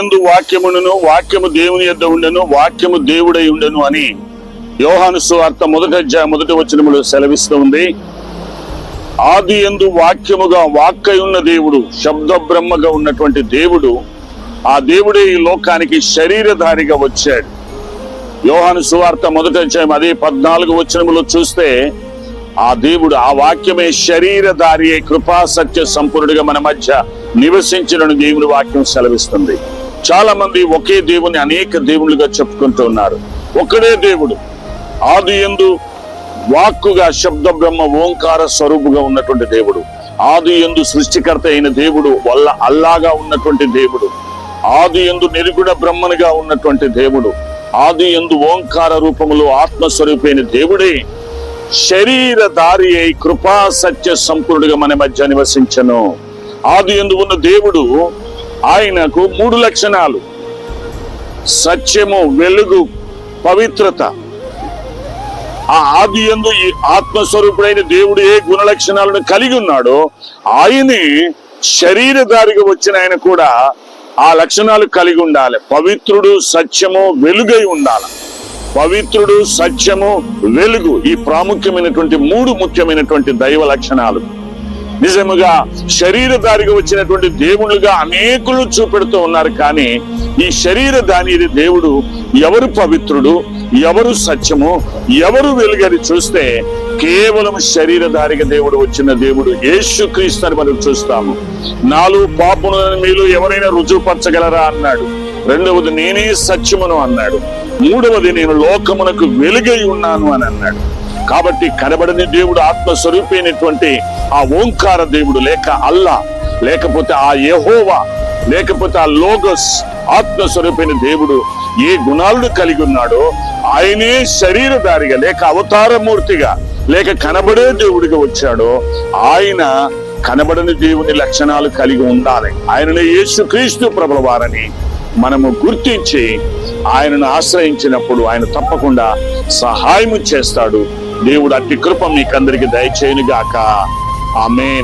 ఎందు వాక్యమును వాక్యము దేవుని యొద్ద ఉండెను వాక్యము దేవుడై ఉండెను అని యోహాను సువార్త మొదట మొదటి వచనములో సెలవిస్తూ ఉంది. ఆది ఎందు వాక్యముగా వాక్కై ఉన్న దేవుడు శబ్ద బ్రహ్మగా ఉన్నటువంటి దేవుడు ఆ దేవుడే ఈ లోకానికి శరీరధారిగా వచ్చాడు. యోహాను సువార్త మొదట అధ్యాయం అదే పద్నాలుగు వచనములో చూస్తే ఆ దేవుడు ఆ వాక్యమే శరీరధారి కృపాసత్య కృపా సత్య సంపూర్ణుడిగా మన మధ్య నివసించిన దేవుని వాక్యం సెలవిస్తుంది. చాలా మంది ఒకే దేవుని అనేక దేవుళ్ళుగా చెప్పుకుంటూ ఉన్నారు. ఒకడే దేవుడు. ఆది ఎందు వాక్కుగా శబ్ద బ్రహ్మ ఓంకార స్వరూపుగా ఉన్నటువంటి దేవుడు. ఆది ఎందు సృష్టికర్త అయిన దేవుడు వల్ల అల్లాగా ఉన్నటువంటి దేవుడు. ఆది ఎందు నిరుగుణ బ్రహ్మనిగా ఉన్నటువంటి దేవుడు. ఆది ఎందు ఓంకార రూపములు ఆత్మస్వరూపైన దేవుడే. శరీరధారి అయి కృపా సత్య సంపూర్ణుడిగా మన మధ్య నివసించను. ఆది ఎందు ఉన్న దేవుడు ఆయనకు మూడు లక్షణాలు. సత్యము వెలుగు పవిత్రత. ఆ ఆది ఎందు ఈ ఆత్మస్వరూపుడైన దేవుడు ఏ గుణ లక్షణాలను కలిగి ఉన్నాడో ఆయనే శరీరధారిగా వచ్చిన ఆయన కూడా ఆ లక్షణాలు కలిగి ఉండాలి. పవిత్రుడు సత్యము వెలుగై ఉండాలి. పవిత్రుడు సత్యము వెలుగు ఈ ప్రాముఖ్యమైనటువంటి మూడు ముఖ్యమైనటువంటి దైవ లక్షణాలు. నిజముగా శరీరధారిగా వచ్చినటువంటి దేవుళ్ళుగా అనేకులు చూపెడుతూ ఉన్నారు కానీ ఈ శరీరధారి ఇది దేవుడు ఎవరు పవిత్రుడు ఎవరు సత్యము ఎవరు వెలుగని చూస్తే కేవలం శరీరధారిగా దేవుడు వచ్చిన దేవుడు యేసు అని మనం చూస్తాము. నాలుగు పాపములను మీలో ఎవరైనా రుజువుపరచగలరా అన్నాడు. రెండవది నేనే సత్యమును అన్నాడు. మూడవది నేను లోకమునకు వెలుగై ఉన్నాను అని అన్నాడు. కాబట్టి కనబడని దేవుడు ఆత్మస్వరూపైనటువంటి ఆ ఓంకార దేవుడు లేక అల్లా లేకపోతే ఆ యహోవా లేకపోతే ఆ లోగస్ ఆత్మస్వరూపైన దేవుడు ఏ గుణాలను కలిగి ఉన్నాడో ఆయనే శరీరధారిగా లేక అవతారమూర్తిగా లేక కనబడే దేవుడిగా వచ్చాడో ఆయన కనబడని దేవుని లక్షణాలు కలిగి ఉండాలి. ఆయననే యేసుక్రీస్తు ప్రభులవారని మనము గుర్తించి ఆయనను ఆశ్రయించినప్పుడు ఆయన తప్పకుండా సహాయము చేస్తాడు. దేవుడు అట్టి కృప మీకందరికి దయచేయునుగాక. ఆమె